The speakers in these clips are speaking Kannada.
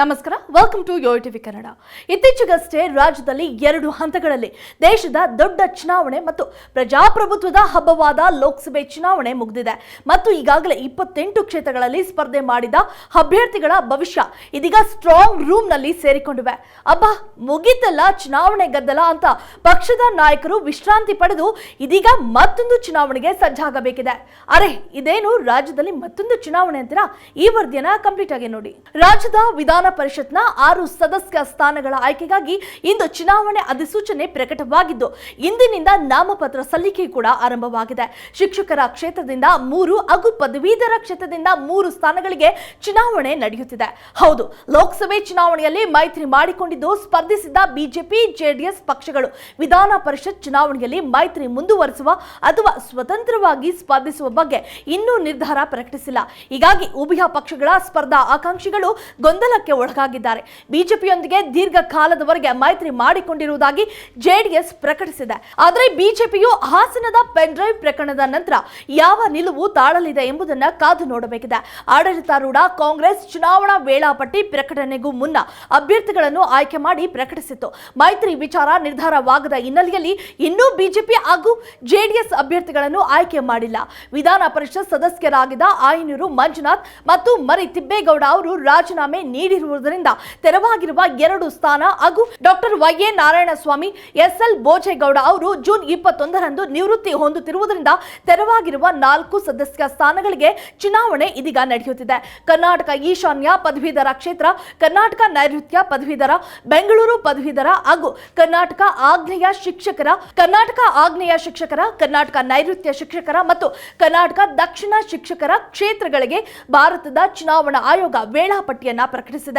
ನಮಸ್ಕಾರ welcome to Yo TV Kannada ಇತ್ತೀಚೆಗಷ್ಟೇ ರಾಜ್ಯದಲ್ಲಿ ಎರಡು ಹಂತಗಳಲ್ಲಿ ದೇಶದ ದೊಡ್ಡ ಚುನಾವಣೆ ಮತ್ತು ಪ್ರಜಾಪ್ರಭುತ್ವದ ಹಬ್ಬವಾದ ಲೋಕಸಭೆ ಚುನಾವಣೆ ಮುಗಿದಿದೆ. ಮತ್ತು ಈಗಾಗಲೇ ಇಪ್ಪತ್ತೆಂಟು ಕ್ಷೇತ್ರಗಳಲ್ಲಿ ಸ್ಪರ್ಧೆ ಮಾಡಿದ ಅಭ್ಯರ್ಥಿಗಳ ಭವಿಷ್ಯ ಇದೀಗ ಸ್ಟ್ರಾಂಗ್ ರೂಮ್ನಲ್ಲಿ ಸೇರಿಕೊಂಡಿವೆ. ಅಬ್ಬಾ, ಮುಗಿತಲ್ಲ ಚುನಾವಣೆ ಗದ್ದಲ ಅಂತ ಪಕ್ಷದ ನಾಯಕರು ವಿಶ್ರಾಂತಿ ಪಡೆದು ಇದೀಗ ಮತ್ತೊಂದು ಚುನಾವಣೆಗೆ ಸಜ್ಜಾಗಬೇಕಿದೆ. ಅರೆ, ಇದೇನು ರಾಜ್ಯದಲ್ಲಿ ಮತ್ತೊಂದು ಚುನಾವಣೆ ಅಂತೀರಾ? ಈ ವರದಿಯನ್ನ ಕಂಪ್ಲೀಟ್ ಆಗಿ ನೋಡಿ. ರಾಜ್ಯದ ವಿಧಾನ ಪರಿಷತ್ನ ಆರು ಸದಸ್ಯ ಸ್ಥಾನಗಳ ಆಯ್ಕೆಗಾಗಿ ಇಂದು ಚುನಾವಣೆ ಅಧಿಸೂಚನೆ ಪ್ರಕಟವಾಗಿದ್ದು, ಇಂದಿನಿಂದ ನಾಮಪತ್ರ ಸಲ್ಲಿಕೆ ಕೂಡ ಆರಂಭವಾಗಿದೆ. ಶಿಕ್ಷಕರ ಕ್ಷೇತ್ರದಿಂದ ಮೂರು, ಹಾಗೂ ಪದವೀಧರ ಕ್ಷೇತ್ರದಿಂದ ಮೂರು ಸ್ಥಾನಗಳಿಗೆ ಚುನಾವಣೆ ನಡೆಯುತ್ತಿದೆ. ಹೌದು, ಲೋಕಸಭೆ ಚುನಾವಣೆಯಲ್ಲಿ ಮೈತ್ರಿ ಮಾಡಿಕೊಂಡಿದ್ದು ಸ್ಪರ್ಧಿಸಿದ್ದ ಬಿಜೆಪಿ, ಜೆಡಿಎಸ್ ಪಕ್ಷಗಳು. ವಿಧಾನ ಪರಿಷತ್ ಚುನಾವಣೆಯಲ್ಲಿ ಮೈತ್ರಿ ಮುಂದುವರಿಸುವ ಅಥವಾ ಸ್ವತಂತ್ರವಾಗಿ ಸ್ಪರ್ಧಿಸುವ ಬಗ್ಗೆ ಇನ್ನೂ ನಿರ್ಧಾರ ಪ್ರಕಟಿಸಿಲ್ಲ. ಹೀಗಾಗಿ ಉಭಯ ಪಕ್ಷಗಳ ಸ್ಪರ್ಧಾ ಆಕಾಂಕ್ಷಿಗಳು ಗೊಂದಲಕ್ಕೆ ಒಳಗಾಗಿದ್ದಾರೆ. ಬಿಜೆಪಿಯೊಂದಿಗೆ ದೀರ್ಘಕಾಲದವರೆಗೆ ಮೈತ್ರಿ ಮಾಡಿಕೊಂಡಿರುವುದಾಗಿ ಜೆಡಿಎಸ್ ಪ್ರಕಟಿಸಿದೆ. ಆದರೆ ಬಿಜೆಪಿಯು ಹಾಸನದ ಪೆನ್ಡ್ರೈವ್ ಪ್ರಕರಣದ ನಂತರ ಯಾವ ನಿಲುವು ತಾಳಲಿದೆ ಎಂಬುದನ್ನು ಕಾದು ನೋಡಬೇಕಿದೆ. ಆಡಳಿತಾರೂಢ ಕಾಂಗ್ರೆಸ್ ಚುನಾವಣಾ ವೇಳಾಪಟ್ಟಿ ಪ್ರಕಟಣೆಗೂ ಮುನ್ನ ಅಭ್ಯರ್ಥಿಗಳನ್ನು ಆಯ್ಕೆ ಮಾಡಿ ಪ್ರಕಟಿಸಿತ್ತು. ಮೈತ್ರಿ ವಿಚಾರ ನಿರ್ಧಾರವಾಗದ ಹಿನ್ನೆಲೆಯಲ್ಲಿ ಇನ್ನೂ ಬಿಜೆಪಿ ಹಾಗೂ ಜೆಡಿಎಸ್ ಅಭ್ಯರ್ಥಿಗಳನ್ನು ಆಯ್ಕೆ ಮಾಡಿಲ್ಲ. ವಿಧಾನ ಪರಿಷತ್ ಸದಸ್ಯರಾಗಿದ್ದ ಆಯನೂರು ಮಂಜುನಾಥ್ ಮತ್ತು ಮರಿ ತಿಬ್ಬೇಗೌಡ ಅವರು ರಾಜೀನಾಮೆ ನೀಡಿರುವುದರಿಂದ ತೆರವಾಗಿರುವ ಎರಡು ಸ್ಥಾನ ಹಾಗೂ doctor Y A Narayanaswamy S L Bhojegowda ಅವರು ಜೂನ್ ಇಪ್ಪತ್ತೊಂದರಂದು ನಿವೃತ್ತಿ ಹೊಂದುತ್ತಿರುವುದರಿಂದ ತೆರವಾಗಿರುವ ನಾಲ್ಕು ಸದಸ್ಯ ಸ್ಥಾನಗಳಿಗೆ ಚುನಾವಣೆ ಇದೀಗ ನಡೆಯುತ್ತಿದೆ. ಕರ್ನಾಟಕ ಈಶಾನ್ಯ ಪದವೀಧರ ಕ್ಷೇತ್ರ, ಕರ್ನಾಟಕ ನೈಋತ್ಯ ಪದವೀಧರ, ಬೆಂಗಳೂರು ಪದವೀಧರ ಹಾಗೂ ಕರ್ನಾಟಕ ಆಗ್ನೇಯ ಶಿಕ್ಷಕರ, ಕರ್ನಾಟಕ ಆಗ್ನೇಯ ಶಿಕ್ಷಕರ, ಕರ್ನಾಟಕ ನೈಋತ್ಯ ಶಿಕ್ಷಕರ ಮತ್ತು ಕರ್ನಾಟಕ ದಕ್ಷಿಣ ಶಿಕ್ಷಕರ ಕ್ಷೇತ್ರಗಳಿಗೆ ಭಾರತದ ಚುನಾವಣಾ ಆಯೋಗ ವೇಳಾಪಟ್ಟಿಯನ್ನ ಪ್ರಕಟಿಸಿದೆ.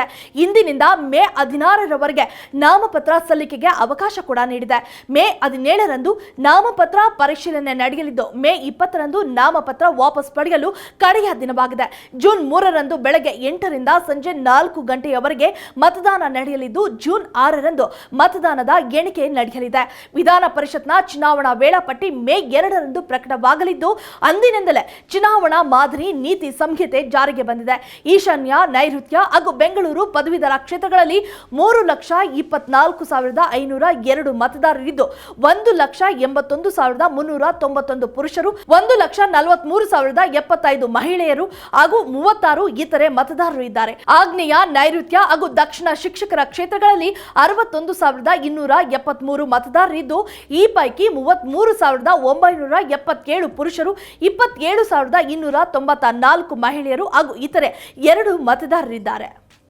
ಇಂದಿನಿಂದ ಮೇ ಹದಿನಾರರವರೆಗೆ ನಾಮಪತ್ರ ಸಲ್ಲಿಕೆಗೆ ಅವಕಾಶ ಕೂಡ ನೀಡಿದೆ. ಮೇ ಹದಿನೇಳರಂದು ನಾಮಪತ್ರ ಪರಿಶೀಲನೆ ನಡೆಯಲಿದ್ದು, ಮೇ ಇಪ್ಪತ್ತರಂದು ನಾಮಪತ್ರ ವಾಪಸ್ ಪಡೆಯಲು ಕಡೆಯ ದಿನವಾಗಿದೆ. ಜೂನ್ ಮೂರರಂದು ಬೆಳಗ್ಗೆ ಎಂಟರಿಂದ ಸಂಜೆ ನಾಲ್ಕು ಗಂಟೆಯವರೆಗೆ ಮತದಾನ ನಡೆಯಲಿದ್ದು, ಜೂನ್ ಆರರಂದು ಮತದಾನದ ಎಣಿಕೆ ನಡೆಯಲಿದೆ. ವಿಧಾನ ಪರಿಷತ್ನ ಚುನಾವಣಾ ವೇಳಾಪಟ್ಟಿ ಮೇ ಎರಡರಂದು ಪ್ರಕಟವಾಗಲಿದ್ದು, ಅಂದಿನಿಂದಲೇ ಚುನಾವಣಾ ಮಾದರಿ ನೀತಿ ಸಂಹಿತೆ ಜಾರಿಗೆ ಬಂದಿದೆ. ಈಶಾನ್ಯ, ನೈಋತ್ಯ ಹಾಗೂ ಬೆಂಗಳೂರು ಪದವೀಧರ ಕ್ಷೇತ್ರಗಳಲ್ಲಿ ಮೂರು ಲಕ್ಷ ಇಪ್ಪತ್ನಾಲ್ಕು ಸಾವಿರದ ಐನೂರ ಎರಡು ಮತದಾರರಿದ್ದು, ಒಂದು ಲಕ್ಷ ಎಂಬತ್ತೊಂದು ಸಾವಿರದ ಮುನ್ನೂರ ತೊಂಬತ್ತೊಂದು ಪುರುಷರು, ಒಂದು ಲಕ್ಷ ನಲವತ್ಮೂರು ಸಾವಿರದ ಎಪ್ಪತ್ತೈದು ಮಹಿಳೆಯರು ಹಾಗೂ ಮೂವತ್ತಾರು ಇತರೆ ಮತದಾರರು ಇದ್ದಾರೆ. ಆಗ್ನೇಯ, ನೈಋತ್ಯ ಹಾಗೂ ದಕ್ಷಿಣ ಶಿಕ್ಷಕರ ಕ್ಷೇತ್ರಗಳಲ್ಲಿ ಅರವತ್ತೊಂದು ಸಾವಿರದ ಇನ್ನೂರ ಎಪ್ಪತ್ಮೂರು ಮತದಾರರಿದ್ದು, ಈ ಪೈಕಿ ಮೂವತ್ಮೂರು ಸಾವಿರದ ಒಂಬೈನೂರ ಎಪ್ಪತ್ತೇಳು ಪುರುಷರು, ಇಪ್ಪತ್ತೇಳು ಸಾವಿರದ ಇನ್ನೂರ ತೊಂಬತ್ತ ನಾಲ್ಕು ಮಹಿಳೆಯರು ಹಾಗೂ ಇತರೆ ಎರಡು ಮತದಾರರಿದ್ದಾರೆ.